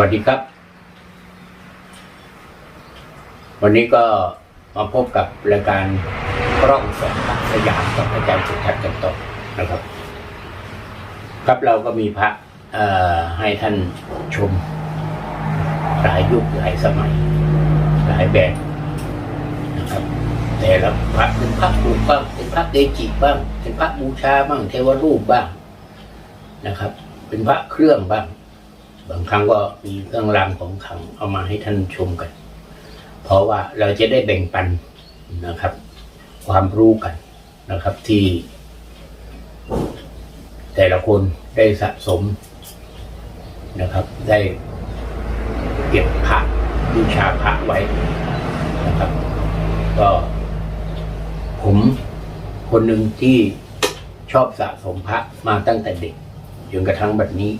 วัสดีครับ วันนี้ก็มาพบกับรายการกล้องสองพระสยามกับอาจารย์สุทัศน์กันต่อนะครับ ครับเราก็มีพระให้ท่านชม หลายยุคหลายสมัย หลายแบบนะครับ แต่ละพระเป็นพระปูกบ้างเป็นพระเกจิบ้างเป็นพระบูชาบ้างเทวรูปบ้างนะครับ เป็นพระเครื่องบ้าง บางครั้งก็มีเครื่องรางของขังเอามาให้ท่านชมกัน เพราะว่าเราจะได้แบ่งปันนะครับ ความรู้กันนะครับที่ แต่ละคนได้สะสมนะครับ ได้เก็บพระบูชาพระไว้นะครับ ก็ผมคนหนึ่งที่ชอบสะสมพระมาตั้งแต่เด็กจนกระทั่งบัดนี้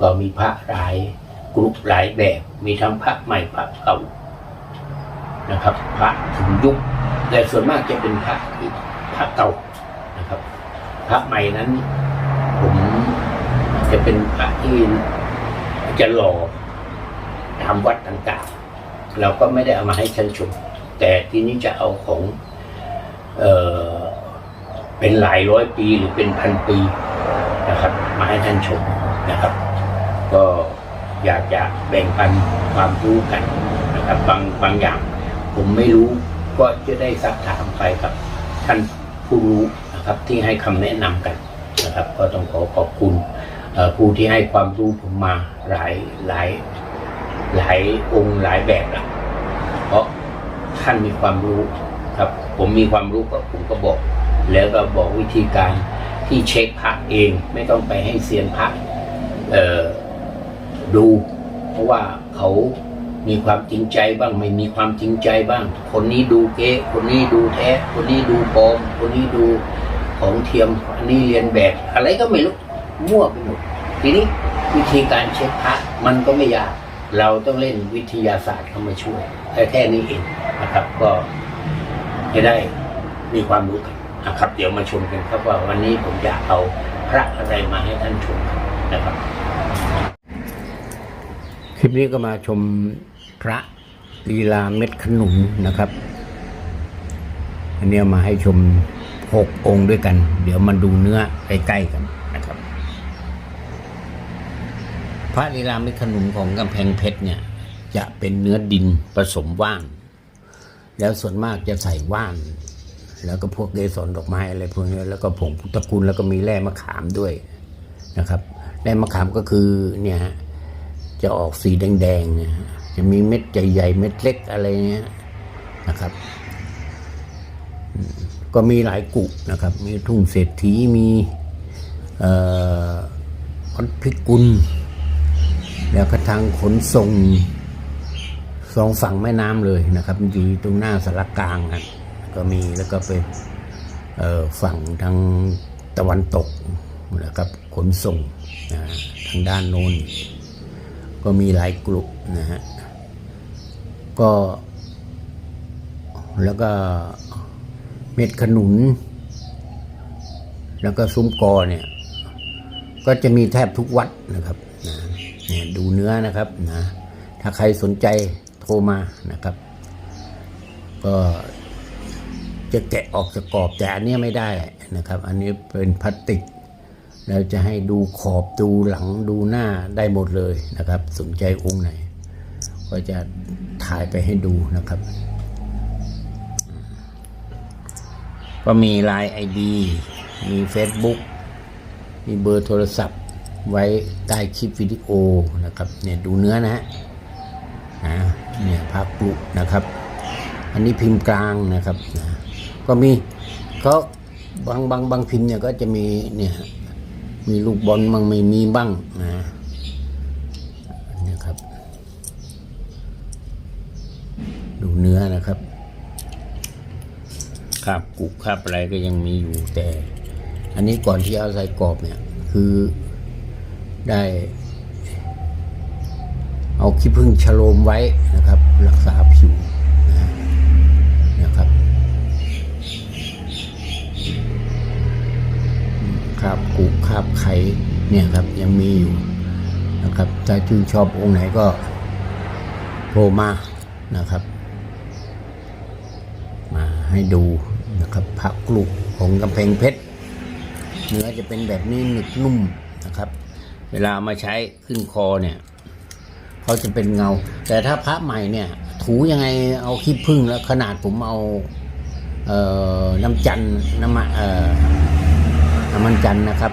ก็มีพระหลายกรุ๊ปหลายแบบ มีทั้งพระใหม่พระเก่านะครับ พระถึงยุคแต่ส่วนมากจะเป็นพระที่พระเก่านะครับ พระใหม่นั้น ผมจะเป็นพระที่จะหล่อตามวัดต่างๆ เราก็ไม่ได้เอามาให้ชั้นชม แต่ที่นี้จะเอาของเออเป็นหลายร้อยปีหรือเป็นพันปีนะครับ มาให้ท่านชมนะครับ ก็อยากจะแบ่งปันความรู้กันนะครับบางบางอย่าง ผมไม่รู้ก็จะได้สักถามไปกับท่านผู้รู้นะครับที่ให้คำแนะนำกันนะครับ ก็ต้องขอขอบคุณผู้ที่ให้ความรู้ผมมาหลายหลายหลายองค์หลายแบบละเพราะท่านมีความรู้ครับ ผมมีความรู้ก็ผมก็บอก แล้วก็บอกวิธีการที่เช็คพระเอง ไม่ต้องไปให้เซียนพระเอ่อ ดู เพราะว่าเขามีความจริงใจบ้างไม่มีความจริงใจบ้าง คนนี้ดูเก๊คนนี้ดูแท้ คนนี้ดูปลอม คนนี้ดูของเทียมอันนี้เรียนแบบ อะไรก็ไม่รู้มั่วไปหมดทีนี้วิธีการเช็คพระมันก็ไม่ยากเราต้องเล่นวิทยาศาสตร์เข้ามาช่วยแค่แค่นี้เองนะครับ ก็จะได้มีความรู้กันนะครับ เดี๋ยวมาชมกันครับว่าวันนี้ผมอยากเอาพระอะไรมาให้ท่านชมนะครับ ลิปนี้ก็มาชมพระลีลาเม็ดขนุนนะครับ อันนี้มาให้ชมหกองค์ด้วยกัน เดี๋ยวมาดูเนื้อใกล้ๆกันนะครับ พระลีลาเม็ดขนุนของกำแพงเพชรเนี่ย จะเป็นเนื้อดินผสมว่าน แล้วส่วนมากจะใส่ว่าน แล้วก็พวกเกสรดอกไม้อะไรพวกนี้แล้วก็ผงพุทธคุณแล้วก็มีแร่มะขามด้วยนะครับแร่มะขามก็คือเนี่ยฮะ จะออกสีแดงๆนะจะมีเม็ดใหญ่ๆเม็ดเล็กอะไรเงี้ยนะครับ ก็มีหลายกุนะครับ มีทุ่งเศรษฐีมีพันพิกุล แล้วก็ทางขนส่งสองฝั่งแม่น้ำเลยนะครับอยู่ตรงหน้าสารกลางอะก็มีแล้วก็ไปฝั่งทางตะวันตกนะครับขนส่งนะทางด้านโน้น ก็มีหลายกลุ่มนะฮะก็แล้วก็เม็ดขนุน แล้วก็ซุ้มกอเนี่ย ก็จะมีแทบทุกวัดนะครับนะเนี่ยดูเนื้อนะครับนะถ้าใครสนใจโทรมานะครับ ก็จะแกะออกจากกรอบแต่อันเนี้ยไม่ได้นะครับ อันนี้เป็นพลาสติก เราจะให้ดูขอบดูหลังดูหน้าได้หมดเลยนะครับ สนใจองค์ไหน ก็จะถ่ายไปให้ดูนะครับ ก็มี Line ID มี Facebook มีเบอร์โทรศัพท์ไว้ใต้คลิปวิดีโอนะครับเนี่ยดูเนื้อนะฮะเนี่ยภาพปลุนะครับ อันนี้พิมพ์กลางนะครับนะก็มีเขาบางบางบางพิมพ์เนี่ยก็จะมีเนี่ย มีลูกบอลบ้างไม่มีบ้างนะนะครับ ดูเนื้อนะครับคราบกุคราบอะไรก็ยังมีอยู่แต่ อันนี้ก่อนที่เอาใส่กรอบเนี่ย คือได้ เอาขี้ผึ้งฉโลมไว้นะครับ รักษาผิวนะนะครับ ค ราบกุคราบไข่เนี่ยครับยังมีอยู่นะครับถ้าชื่นชอบองค์ไหนก็โทรมานะครับ มาให้ดูนะครับพระกลุของกำแพงเพชรเนื้อจะเป็นแบบนี้หนึบนุ่มนะครับ เวลามาใช้ขึ้นคอเนี่ยเขาจะเป็นเงา แต่ถ้าพระใหม่เนี่ย ถูยังไงเอาขี้ผึ้งแล้วขนาดผมเอาเอ่อน้ำจันน้ำมันเอ่อ น้ำมันจันนะครับ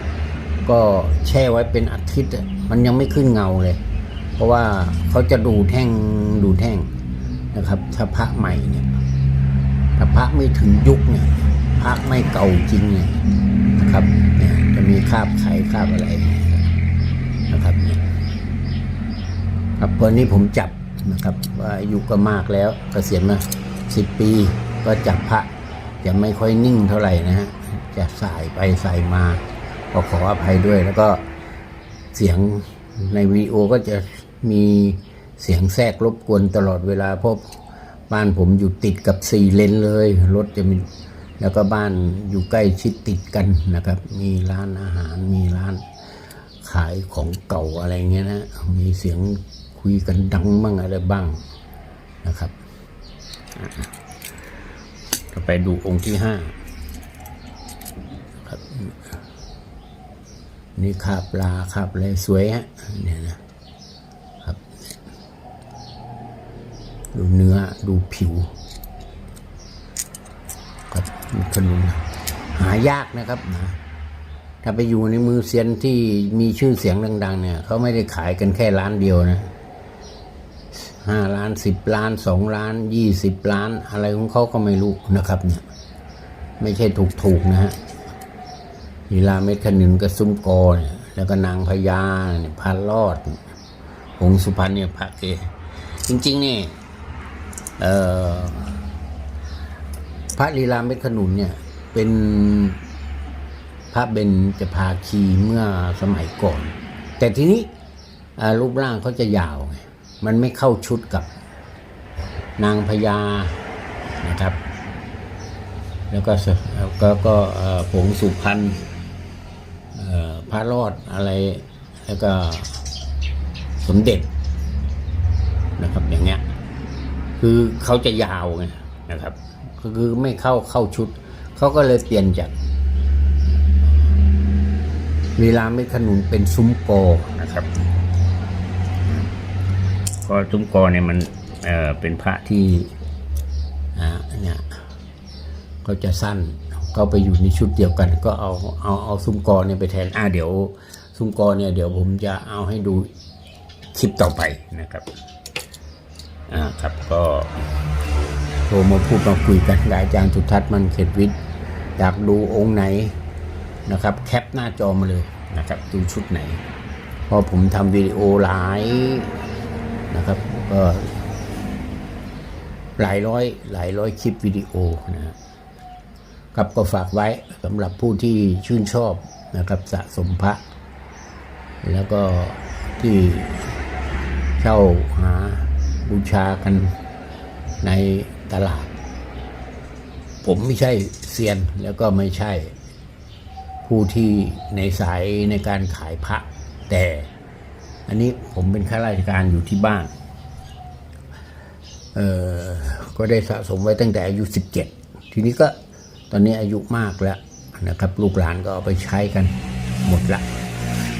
ก็แช่ไว้เป็นอาทิตย์มันยังไม่ขึ้นเงาเลย เพราะว่าเขาจะดูแท่งดูแท่งนะครับถ้าพระใหม่เนี่ยถ้าพระไม่ถึงยุคเนี่ยพระไม่เก่าจริงเนี่ยนะครับเนี่ยจะมีคราบไข่คราบอะไรนะครับเนี่ยครับวันนี้ผมจับนะครับ ว่าอายุก็มากแล้วเกษียณมาสิบปี ก็จับพระจะไม่ค่อยนิ่งเท่าไหร่นะฮะ จะสายไปสายมา ก็ขออภัยด้วย แล้วก็เสียงในวิดีโอก็จะมีเสียงแทรกรบกวนตลอดเวลาเพราะบ้านผมอยู่ติดกับสี่เลนเลย รถจะมีแล้วก็บ้านอยู่ใกล้ชิดติดกันนะครับ มีร้านอาหารมีร้านขายของเก่าอะไรเงี้ยนะมีเสียงคุยกันดังบ้างอะไรบ้างนะครับ ไปดูองค์ที่ห้า นี่คาบลาคาบอะไรสวยฮะเนี่ยนะครับ ดูเนื้อดูผิวครับขนุนหายากนะครับนะถ้าไปอยู่ในมือเซียนที่มีชื่อเสียงดัง ๆ เนี่ยเขาไม่ได้ขายกันแค่ร้านเดียวนะห้าล้านสิบล้านสองล้านยี่สิบล้าน อะไรของเขาก็ไม่รู้นะครับเนี่ย ไม่ใช่ถูกๆนะฮะ ลีลาเม็ดขนุนกับซุ้มกอเนี่ยแล้วก็นางพญาเนี่ยพันรอดองค์สุพรรณเนี่ยพระเกจริงๆนี่เอ่อพระลีลาเม็ดขนุนเนี่ยเป็นพระเบญจภาคีเมื่อสมัยก่อน แต่ทีนี้รูปร่างเขาจะยาวไงมันไม่เข้าชุดกับนางพญานะครับ แล้วก็แล้วก็ผงสุพรรณ พระรอดอะไร แล้วก็สมเด็จนะครับ อย่างเงี้ย คือเขาจะยาวไงนะครับ ก็คือไม่เข้าเข้าชุด เขาก็เลยเปลี่ยนจากลีลาไม่ขนุนเป็นซุ้มโกนะครับก็ซุ้มโกเนี่ยมันเอ่อเป็นพระที่อ่าเนี่ยก็จะสั้น ก็ไปอยู่ในชุดเดียวกัน ก็เอาเอาเอาซุ้มกอเนี่ยไปแทนอ่าเดี๋ยวซุ้มกอเนี่ยเดี๋ยวผมจะเอาให้ดูคลิปต่อไปนะครับอ่าครับก็โทรมาพูดมาคุยกันกับอาจารย์สุทัศน์มันเขตวิทย์อยากดูองค์ไหนนะครับ แคปหน้าจอมาเลยนะครับ ดูชุดไหนเพราะผมทำวิดีโอหลายนะครับก็หลายร้อยหลายร้อยคลิปวิดีโอนะครับ ครับก็ฝากไว้สำหรับผู้ที่ชื่นชอบนะครับสะสมพระ แล้วก็ที่เช่าหาบูชากันในตลาด ผมไม่ใช่เซียนแล้วก็ไม่ใช่ผู้ที่ในสายในการขายพระ แต่อันนี้ผมเป็นข้าราชการอยู่ที่บ้านเออก็ได้สะสมไว้ตั้งแต่อายุ 17 ทีนี้ก็ ตอนนี้อายุมากแล้วนะครับ ลูกหลานก็เอาไปใช้กันหมดละ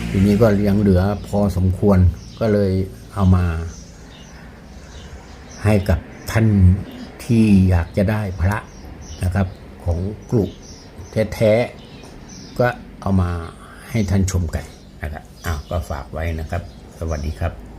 ทีนี้ก็ยังเหลือพอสมควรก็เลยเอามา ให้กับท่านที่อยากจะได้พระนะครับ ของกลุ่มแท้ๆก็เอามาให้ท่านชมกันนะครับอ้าวก็ฝากไว้นะครับ สวัสดีครับ